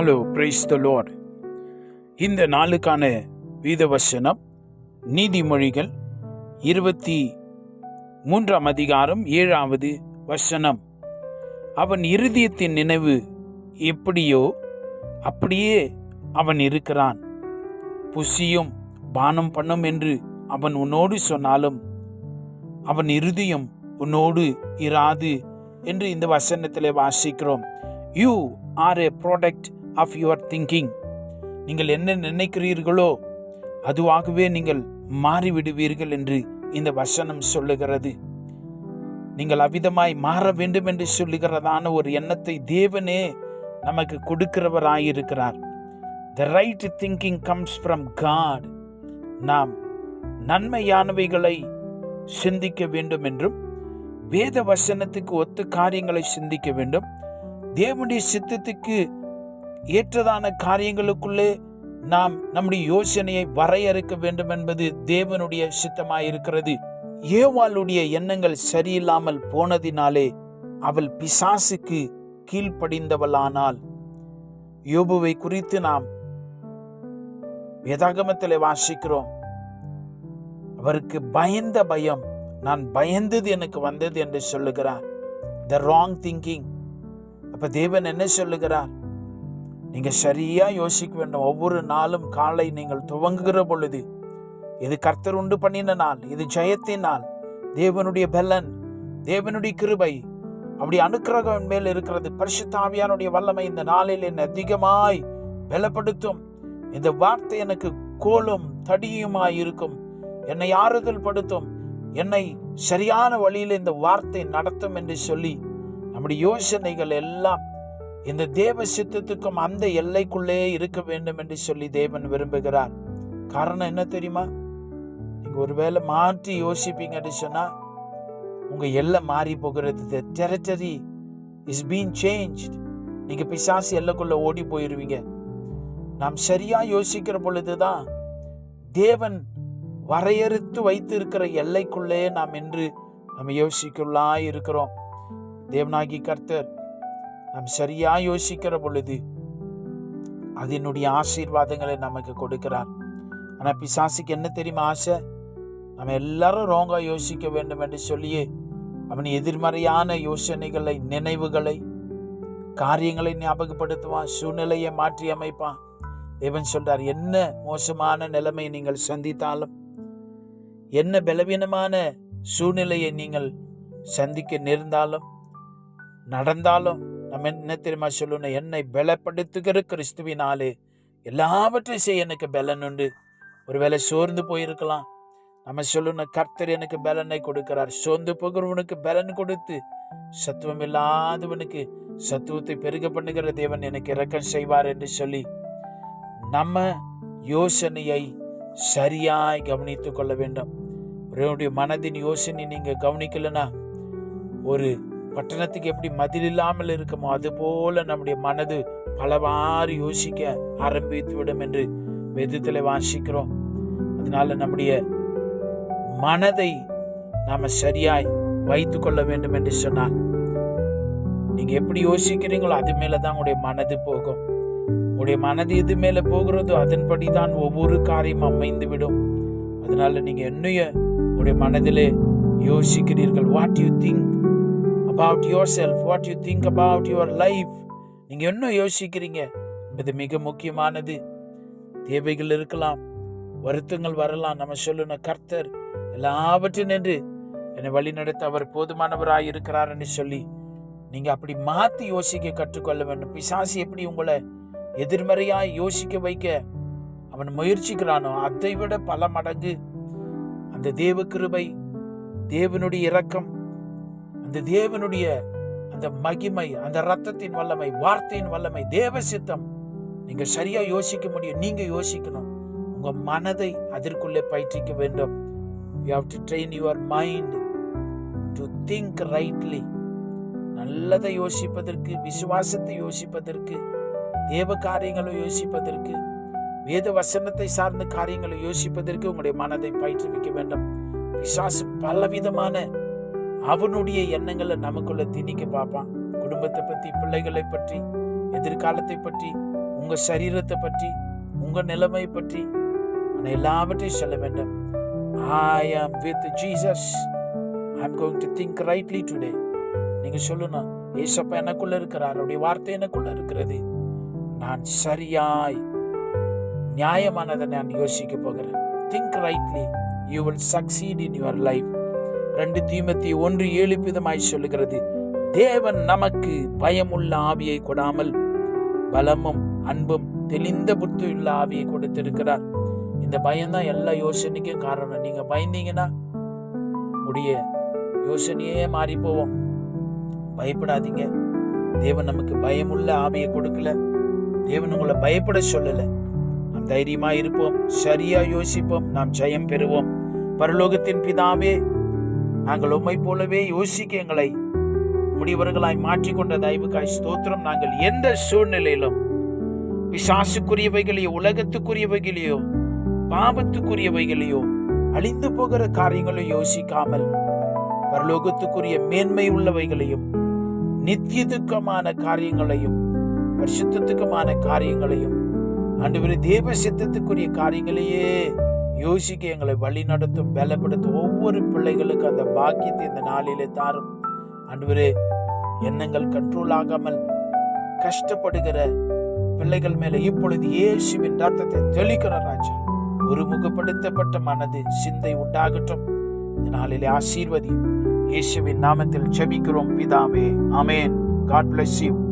Hello praise the லோர் இந்த நாளுக்கான வீதவசனம் நீதிமொழிகள் இருபத்தி மூன்றாம் அதிகாரம் ஏழாவது வசனம். அவன் இருதயத்தின் நினைவு எப்படியோ அப்படியே அவன் இருக்கிறான். புசியும் பானம் பண்ணும் என்று அவன் உன்னோடு சொன்னாலும் அவன் இருதயம் உன்னோடு இராது என்று இந்த வசனத்தில் வாசிக்கிறோம். You are a product of your thinking நீங்கள் என்ன நினைக்கிறீர்களோ அதுவாகவே நீங்கள் மாறிவிடுவீர்கள் என்று இந்த வசனம் சொல்லுகிறது. நீங்கள் அவ்விதமாய் மாற வேண்டும் என்று சொல்லுகிறதான ஒரு எண்ணத்தை தேவனே நமக்கு கொடுக்கிறவராயிருக்கிறார். The right thinking comes from God நாம் நன்மையானவைகளை சிந்திக்க வேண்டும் என்றும் வேத வசனத்துக்கு ஒத்து காரியங்களை சிந்திக்க வேண்டும். தேவனுடைய சித்தத்துக்கு ஏற்றதான காரியங்களுக்குள்ளே நாம் நம்முடைய யோசனையை வரையறுக்க வேண்டும் என்பது தேவனுடைய சித்தமாயிருக்கிறது. ஏவாளுடைய எண்ணங்கள் சரியில்லாமல் போனதினாலே அவள் பிசாசுக்கு கீழ்ப்படிந்தவளானால் யோபுவை குறித்து நாம் வேதாகமத்தில் வாசிக்கிறோம். அவருக்கு பயந்த பயம் நான் பயந்தது எனக்கு வந்தது என்று சொல்லுகிறார். த ராங் திங்கிங் அப்ப தேவன் என்ன சொல்லுகிறார்? நீங்கள் சரியாக யோசிக்க வேண்டும். ஒவ்வொரு நாளும் காலை நீங்கள் துவங்குகிற பொழுது இது கர்த்தர் உண்டு பண்ணின நாள் இது ஜெயத்தின் நாள். தேவனுடைய பலன் தேவனுடைய கிருபை அப்படி அனுக்கிரகம் மேல் இருக்கிறது. பரிசுத்தாவியானுடைய வல்லமை இந்த நாளில் என்னை அதிகமாய் பலப்படுத்தும். இந்த வார்த்தை எனக்கு கோலும் தடியுமாய் இருக்கும். என்னை ஆறுதல் படுத்தும். என்னை சரியான வழியில் இந்த வார்த்தை நடத்தும் என்று சொல்லி நம்முடைய யோசனைகள் எல்லாம் இந்த தேவ சித்தத்துக்கும் அந்த எல்லைக்குள்ளே இருக்க வேண்டும் என்று சொல்லி தேவன் விரும்புகிறார். காரணம் என்ன தெரியுமா? நீங்க ஒருவேளை மாற்றி யோசிப்பீங்கன்னு சொன்னா உங்க எல்லை மாறி போகிறது டெரிட்டரி இஸ் பீன் சேஞ்ச் நீங்க பிசாசு எல்லைக்குள்ள ஓடி போயிருவீங்க. நாம் சரியா யோசிக்கிற பொழுதுதான் தேவன் வரையறுத்து வைத்து இருக்கிற எல்லைக்குள்ளே நாம் என்று நம்ம யோசிக்குள்ளா இருக்கிறோம் தேவனாகி கர்த்தர் நாம் சரியா யோசிக்கிற பொழுது அதனுடைய ஆசீர்வாதங்களை நமக்கு கொடுக்கிறார். ஆனால் பிசாசுக்கு என்ன தெரியுமா ஆசை? நம்ம எல்லாரும் ரோங்கா யோசிக்க வேண்டும் என்று சொல்லியே அவன் எதிர்மறையான யோசனைகளை நினைவுகளை காரியங்களை ஞாபகப்படுத்துவான் சூழ்நிலையை மாற்றி அமைப்பான். தேவன் சொல்றார் என்ன மோசமான நிலைமை நீங்கள் சந்தித்தாலும் என்ன பலவீனமான சூழ்நிலையை நீங்கள் சந்திக்க நேர்ந்தாலும் நடந்தாலும் நம்ம என்ன தெரியுமா சொல்லணும் என்னை பலப்படுத்துகிற கிறிஸ்துவினாலே எல்லாவற்றையும் செய்ய எனக்கு பலன் உண்டு. ஒருவேளை சோர்ந்து போயிருக்கலாம். நம்ம சொல்லணும் கர்த்தர் எனக்கு பலனை கொடுக்கிறார். சோர்ந்து போகிறவனுக்கு பலன் கொடுத்து சத்துவம் இல்லாதவனுக்கு சத்துவத்தை பெருக பண்ணுகிற தேவன் எனக்கு இரக்கம் செய்வார் என்று சொல்லி நம்ம யோசனையை சரியாய் கவனித்துக் கொள்ள வேண்டும். ஒருவனுடைய மனதின் யோசனை நீங்கள் கவனிக்கலைன்னா ஒரு பட்டணத்துக்கு எப்படி மதில் இல்லாமல் இருக்குமோ அதுபோல நம்முடைய மனது பலவாறு யோசிக்க ஆரம்பித்து விடும் என்று வேதத்தில் வாசிக்கிறோம். அதனால நம்முடைய மனதை நாம் சரியாய் வைத்து கொள்ள வேண்டும் என்று சொன்னால் நீங்கள் எப்படி யோசிக்கிறீங்களோ அது மேலே தான் உங்களுடைய மனது போகும். உங்களுடைய மனது எது மேலே போகிறதோ அதன்படி தான் ஒவ்வொரு காரியம் அமைந்து விடும். அதனால என்னைய உங்களுடைய மனதிலே யோசிக்கிறீர்கள். What you think about yourself what you think about your life நீங்கள் என்ன யோசிக்கிறீங்க? என்பது மிக முக்கியமானது. தேவைகள் இருக்கலாம் வருத்தங்கள் வரலாம். நம்ம சொல்லணும் கர்த்தர் எல்லாவற்றையும் நின்று என்னை வழி நடத்த அவர் போதுமானவராக இருக்கிறார்னு சொல்லி நீங்கள் அப்படி மாற்றி யோசிக்க கற்றுக்கொள்ள வேண்டும். பிசாசு எப்படி உங்களை எதிர்மறையாக யோசிக்க வைக்க அவன் முயற்சிக்கிறானோ அதை விட பல மடங்கு அந்த தேவ கிருபை தேவனுடைய இரக்கம் அந்த தேவனுடைய அந்த மகிமை அந்த ரத்தத்தின் வல்லமை வார்த்தையின் வல்லமை தேவ சித்தம். நீங்க சரியா யோசிக்க முடியும். நீங்க யோசிக்கணும். உங்க மனதை அதற்குள்ளே பயிற்சிக்க வேண்டும். You have to train your mind to think rightly நல்லதை யோசிப்பதற்கு விசுவாசத்தை யோசிப்பதற்கு தேவ காரியங்களை யோசிப்பதற்கு வேத வசனத்தை சார்ந்த காரியங்களை யோசிப்பதற்கு உங்களுடைய மனதை பயிற்றுவிக்க வேண்டும். பிசாசு பலவிதமான அவனுடைய எண்ணங்களை நமக்குள்ள திணிக்க பார்ப்பான். குடும்பத்தை பற்றி பிள்ளைகளை பற்றி எதிர்காலத்தை பற்றி உங்கள் சரீரத்தை பற்றி உங்கள் நிலைமை பற்றி. நான் எல்லாவற்றையும் சொல்ல வேண்டும். I am with Jesus I am going to think rightly today நீங்கள் சொல்லணும் ஏசப்பா எனக்குள்ள இருக்கிறார். அவருடைய வார்த்தை எனக்குள்ள இருக்கிறது. நான் சரியாய் நியாயமானதை நான் யோசிக்க போகிறேன். Think rightly you will succeed in your life ரெண்டு தீமத்தி ஒன்று ஏழு விதமாய் சொல்லுகிறது. தேவன் நமக்கு பயமுள்ள ஆவியை கொடாமல் பலமும் அன்பும் தெளிந்த புத்தியுள்ள ஆவியை கொடுத்திருக்கிறார். இந்த பயம்தான் எல்லா யோசனைக்கும் காரணம். நீங்க பயந்தீங்கன்னா முடிய யோசனையே மாறி போவோம் பயப்படாதீங்க. தேவன் நமக்கு பயமுள்ள ஆவியை கொடுக்கல. தேவன் உங்களை பயப்பட சொல்லல. நாம் தைரியமா இருப்போம். சரியா யோசிப்போம். நாம் ஜெயம் பெறுவோம். பரலோகத்தின் பிதாவே நாங்கள் உம்மை போலவே யோசிக்க எங்களை முடிவர்களாய் மாற்றிக்கொண்ட தயவுக்காய் ஸ்தோத்திரம். நாங்கள் எந்த சூழ்நிலையிலும் பிசாசுக்குரியவைகளையோ உலகத்துக்குரியவைகளையோ பாபத்துக்குரியவைகளையோ அழிந்து போகிற காரியங்களும் யோசிக்காமல் பரலோகத்துக்குரிய மேன்மை உள்ளவைகளையும் நித்தியதுக்கமான காரியங்களையும் பரிசுத்தத்துக்குமான காரியங்களையும் அன்று தேவ சித்தத்துக்குரிய காரியங்களையே யோசிக்க எங்களை வழி நடத்தும் பலப்படுத்தும் ஒவ்வொரு பிள்ளைகளுக்கு அந்த பாக்கியத்தை இந்த நாளிலே தாரும். அன்பரே எண்ணங்கள் கண்ட்ரோல் ஆகாமல் கஷ்டப்படுகிற பிள்ளைகள் மேல இப்பொழுது இயேசுவின் ரத்தத்தை தெளிக்கிற ராஜா. ஒருமுகப்படுத்தப்பட்ட மனது சிந்தை உண்டாகட்டும். இந்த நாளிலே ஆசீர்வதி இயேசுவின் நாமத்தில் ஜெபிக்கிறோம். பிதாவே அமேன் காட் பிளஸ் யூ